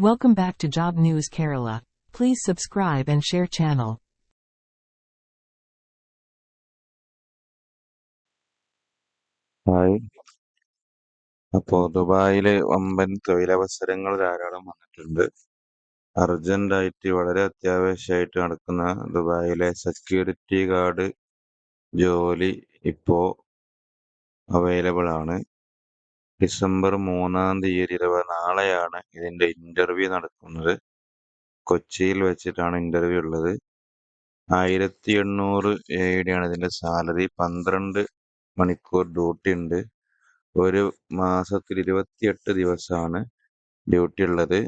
Welcome back to Job News Kerala. Please subscribe and share channel. Hi അപ്പോ ദുബായിലെ വമ്പൻ തൊഴിലവസരങ്ങൾ ധാരാളം വന്നിട്ടുണ്ട് അർജന്റ് ആയിട്ട് വളരെ അത്യാവശ്യമായിട്ട് നടക്കുന്ന ദുബായിലെ സെക്യൂരിറ്റി ഗാർഡ് ജോലി ഇപ്പോ അവൈലബിൾ ആണ് ഡിസംബർ മൂന്നാം തീയതി അഥവാ നാളെയാണ് ഇതിന്റെ ഇന്റർവ്യൂ നടക്കുന്നത്. കൊച്ചിയിൽ വെച്ചിട്ടാണ് ഇന്റർവ്യൂ ഉള്ളത്. ആയിരത്തി എണ്ണൂറ് ആണ് ഇതിന്റെ സാലറി പന്ത്രണ്ട് മണിക്കൂർ ഡ്യൂട്ടി ഉണ്ട്. ഒരു മാസത്തിൽ ഇരുപത്തിയെട്ട് ദിവസമാണ് ഡ്യൂട്ടി ഉള്ളത്.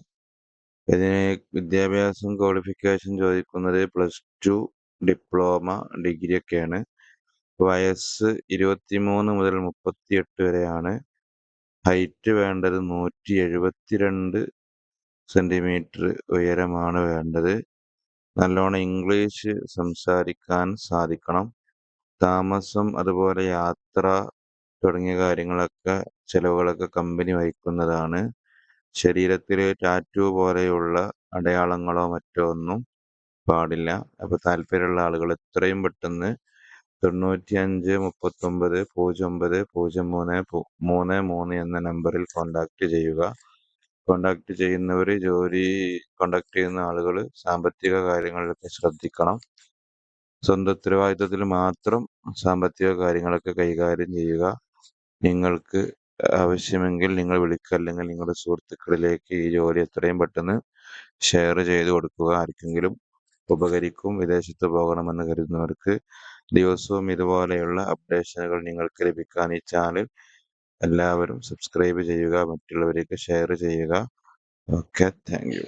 ഇതിന് വിദ്യാഭ്യാസം ക്വാളിഫിക്കേഷൻ ചോദിക്കുന്നത് പ്ലസ് ടു ഡിപ്ലോമ ഡിഗ്രി ഒക്കെയാണ്. വയസ്സ് ഇരുപത്തിമൂന്ന് മുതൽ മുപ്പത്തിയെട്ട് വരെയാണ്. ഹൈറ്റ് വേണ്ടത് നൂറ്റി എഴുപത്തിരണ്ട് സെന്റിമീറ്റർ ഉയരമാണ് വേണ്ടത്. നല്ലോണം ഇംഗ്ലീഷ് സംസാരിക്കാൻ സാധിക്കണം. താമസം അതുപോലെ യാത്ര തുടങ്ങിയ കാര്യങ്ങളൊക്കെ ചിലവുകളൊക്കെ കമ്പനി വഹിക്കുന്നതാണ്. ശരീരത്തിൽ ടാറ്റു പോലെയുള്ള അടയാളങ്ങളോ മറ്റോ ഒന്നും പാടില്ല. അപ്പോൾ താല്പര്യമുള്ള ആളുകൾ എത്രയും പെട്ടെന്ന് തൊണ്ണൂറ്റി അഞ്ച് മുപ്പത്തൊമ്പത് പൂജ്യം ഒമ്പത് പൂജ്യം മൂന്ന് മൂന്ന് മൂന്ന് എന്ന നമ്പറിൽ കോണ്ടാക്ട് ചെയ്യുക. കോണ്ടാക്ട് ചെയ്യുന്നവർ ജോലി കോണ്ടാക്ട് ചെയ്യുന്ന ആളുകൾ സാമ്പത്തിക കാര്യങ്ങളിലൊക്കെ ശ്രദ്ധിക്കണം. സ്വന്തം ഉത്തരവാദിത്തത്തിൽ മാത്രം സാമ്പത്തിക കാര്യങ്ങളൊക്കെ കൈകാര്യം ചെയ്യുക. നിങ്ങൾക്ക് ആവശ്യമെങ്കിൽ നിങ്ങൾ വിളിക്കുക. അല്ലെങ്കിൽ നിങ്ങളുടെ സുഹൃത്തുക്കളിലേക്ക് ഈ ജോലി എത്രയും പെട്ടെന്ന് ഷെയർ ചെയ്ത് കൊടുക്കുക. ആർക്കെങ്കിലും ഉപകരിക്കും. വിദേശത്ത് പോകണമെന്ന് കരുതുന്നവർക്ക് ദിവസവും ഇതുപോലെയുള്ള അപ്ഡേഷനുകൾ നിങ്ങൾക്ക് ലഭിക്കാൻ ഈ ചാനൽ എല്ലാവരും സബ്സ്ക്രൈബ് ചെയ്യുക മറ്റുള്ളവരേക്ക് ഷെയർ ചെയ്യുക. Okay thank